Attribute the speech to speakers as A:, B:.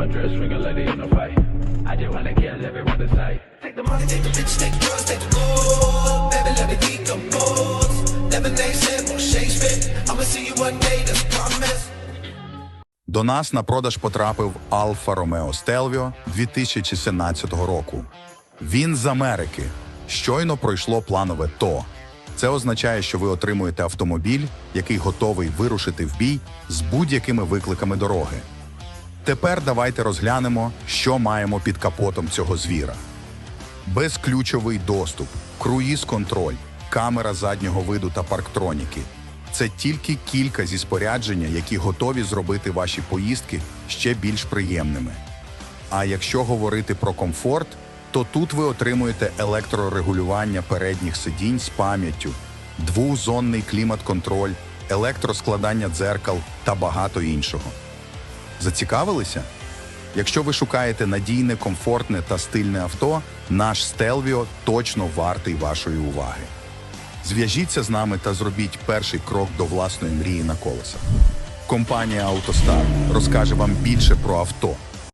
A: my dress, ring a lady in a fight. I just wanna kill everyone beside. Take the money, take the bitch, take the drugs, take the gold. Baby, let me decompose. Lemonade, said, more Shakespeare. I'ma see you one day, that's promise.
B: До нас на продаж потрапив Alfa Romeo Stelvio 2017 року. Він з Америки. Щойно пройшло планове ТО. Це означає, що ви отримуєте автомобіль, який готовий вирушити в бій з будь-якими викликами дороги. Тепер давайте розглянемо, що маємо під капотом цього звіра. Безключовий доступ, круїз-контроль, камера заднього виду та парктроніки. Це тільки кілька зі спорядження, які готові зробити ваші поїздки ще більш приємними. А якщо говорити про комфорт, то тут ви отримуєте електрорегулювання передніх сидінь з пам'яттю, двозонний клімат-контроль, електроскладання дзеркал та багато іншого. Зацікавилися? Якщо ви шукаєте надійне, комфортне та стильне авто, наш Stelvio точно вартий вашої уваги. Зв'яжіться з нами та зробіть перший крок до власної мрії на колесах. Компанія «АвтоСтар» розкаже вам більше про авто,